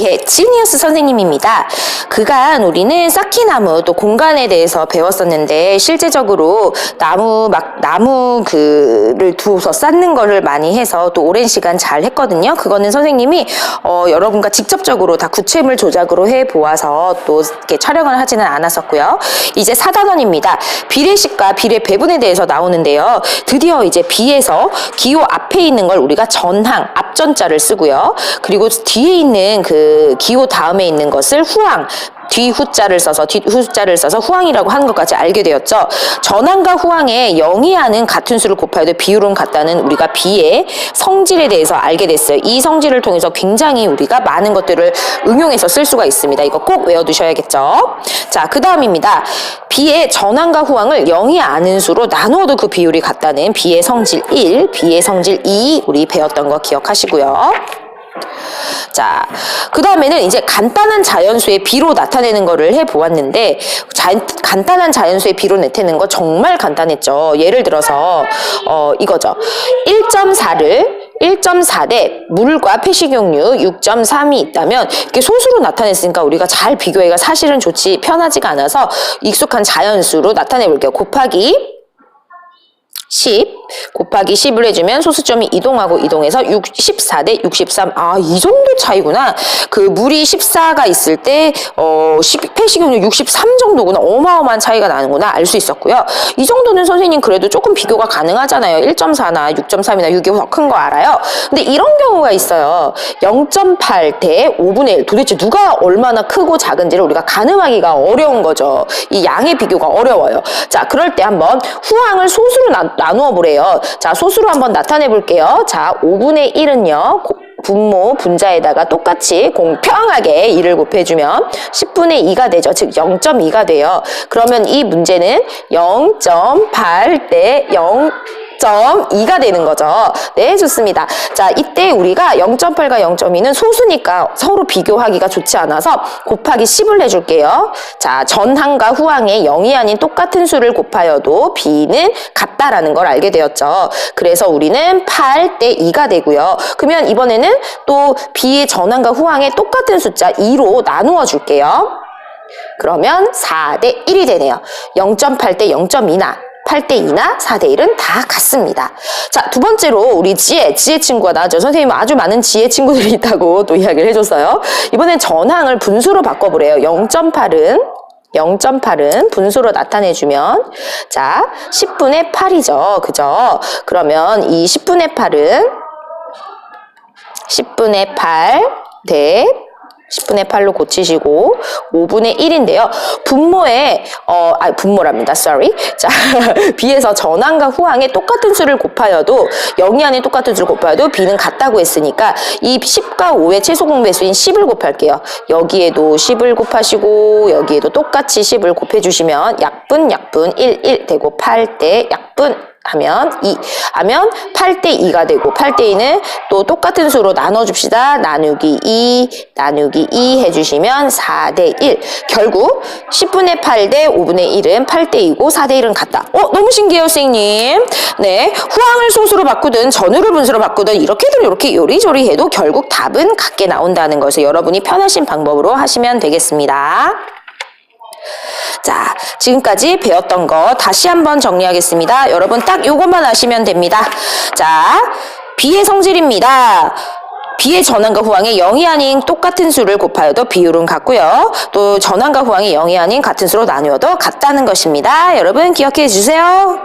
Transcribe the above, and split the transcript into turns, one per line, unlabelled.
예, 지니어스 선생님입니다. 그간 우리는 쌓기나무 또 공간에 대해서 배웠었는데 실제적으로 나무 막 나무 그를 두어서 쌓는 거를 많이 해서 또 오랜 시간 잘 했거든요. 그거는 선생님이 어, 여러분과 직접적으로 다 구체물 조작으로 해 보아서 또 이렇게 촬영을 하지는 않았었고요. 이제 4단원입니다. 비례식과 비례 배분에 대해서 나오는데요. 드디어 이제 비에서 기호 앞에 있는 걸 우리가 전항 앞 전자를 쓰고요. 그리고 뒤에 있는 그 기호 다음에 있는 것을 후항 뒤후자를 써서 뒤후자를 써서 후항이라고 하는 것까지 알게 되었죠. 전항과 후항의 영이하는 같은 수를 곱하여도 비율은 같다는 우리가 비의 성질에 대해서 알게 됐어요. 이 성질을 통해서 굉장히 우리가 많은 것들을 응용해서 쓸 수가 있습니다. 이거 꼭 외워두셔야겠죠. 자, 그 다음입니다. 비의 전항과 후항을 영이 아는 수로 나누어도 그 비율이 같다는 비의 성질 1, 비의 성질 2 우리 배웠던 거 기억하시고요. 자, 그 다음에는 이제 간단한 자연수의 비로 나타내는 거를 해 보았는데, 자, 간단한 자연수의 비로 나타내는 거 정말 간단했죠. 예를 들어서, 어, 이거죠. 1.4를 1.4대 물과 폐식용유 6.3이 있다면 이렇게 소수로 나타냈으니까 우리가 잘 비교해가 사실은 좋지 편하지가 않아서 익숙한 자연수로 나타내 볼게요. 곱하기 10 곱하기 10을 해주면 소수점이 이동하고 이동해서 6, 14대 63. 아, 이 정도 차이구나. 그 물이 14가 있을 때, 어, 10, 폐식용유 63 정도구나. 어마어마한 차이가 나는구나. 알 수 있었고요. 이 정도는 선생님 그래도 조금 비교가 가능하잖아요. 1.4나 6.3이나 6이 더 큰 거 알아요. 근데 이런 경우가 있어요. 0.8 대 5분의 1. 도대체 누가 얼마나 크고 작은지를 우리가 가늠하기가 어려운 거죠. 이 양의 비교가 어려워요. 자, 그럴 때 한번 후항을 소수로 나, 나누어 보래요. 자, 소수로 한번 나타내 볼게요. 자, 5분의 1은요. 분모 분자에다가 똑같이 공평하게 2를 곱해주면 10분의 2가 되죠. 즉 0.2가 돼요. 그러면 이 문제는 0.8 대 0. 0.2가 되는 거죠. 네, 좋습니다. 자, 이때 우리가 0.8과 0.2는 소수니까 서로 비교하기가 좋지 않아서 곱하기 10을 해줄게요. 자, 전항과 후항의 0이 아닌 똑같은 수를 곱하여도 b는 같다라는 걸 알게 되었죠. 그래서 우리는 8 대 2가 되고요. 그러면 이번에는 또 b의 전항과 후항의 똑같은 숫자 2로 나누어 줄게요. 그러면 4 대 1이 되네요. 0.8 대 0.2나 8대 2나 4대 1은 다 같습니다. 자, 두 번째로 우리 지혜, 지혜 친구가 나왔죠. 선생님 아주 많은 지혜 친구들이 있다고 또 이야기를 해줬어요. 이번엔 전항을 분수로 바꿔보래요. 0.8은 0.8은 분수로 나타내주면 자 10분의 8이죠. 그죠? 그러면 이 10분의 8은 10분의 8 대 10분의 8로 고치시고 5분의 1인데요. 분모에 어, 아 분모랍니다. sorry. 자, b에서 전항과 후항의 똑같은 수를 곱하여도 0이 안에 똑같은 수를 곱하여도 b는 같다고 했으니까 이 10과 5의 최소 공배수인 10을 곱할게요. 여기에도 10을 곱하시고 여기에도 똑같이 10을 곱해 주시면 약분 약분 1 1 되고 8대 약분 하면 2 하면 8대 2가 되고 8대 2는 또 똑같은 수로 나눠 줍시다. 나누기 2 나누기 2 해 주시면 4대 1 결국 10분의 8대 5분의 1은 8대 2고 4대 1은 같다. 어 너무 신기해요 선생님. 네 후항을 소수로 바꾸든 전후를 분수로 바꾸든 이렇게든 이렇게 요리조리 해도 결국 답은 같게 나온다는 것을 여러분이 편하신 방법으로 하시면 되겠습니다. 자, 지금까지 배웠던 거 다시 한번 정리하겠습니다. 여러분 딱 요것만 아시면 됩니다. 자, 비의 성질입니다. 비의 전항과 후항의 0이 아닌 똑같은 수를 곱하여도 비율은 같고요. 또 전항과 후항의 0이 아닌 같은 수로 나누어도 같다는 것입니다. 여러분 기억해 주세요.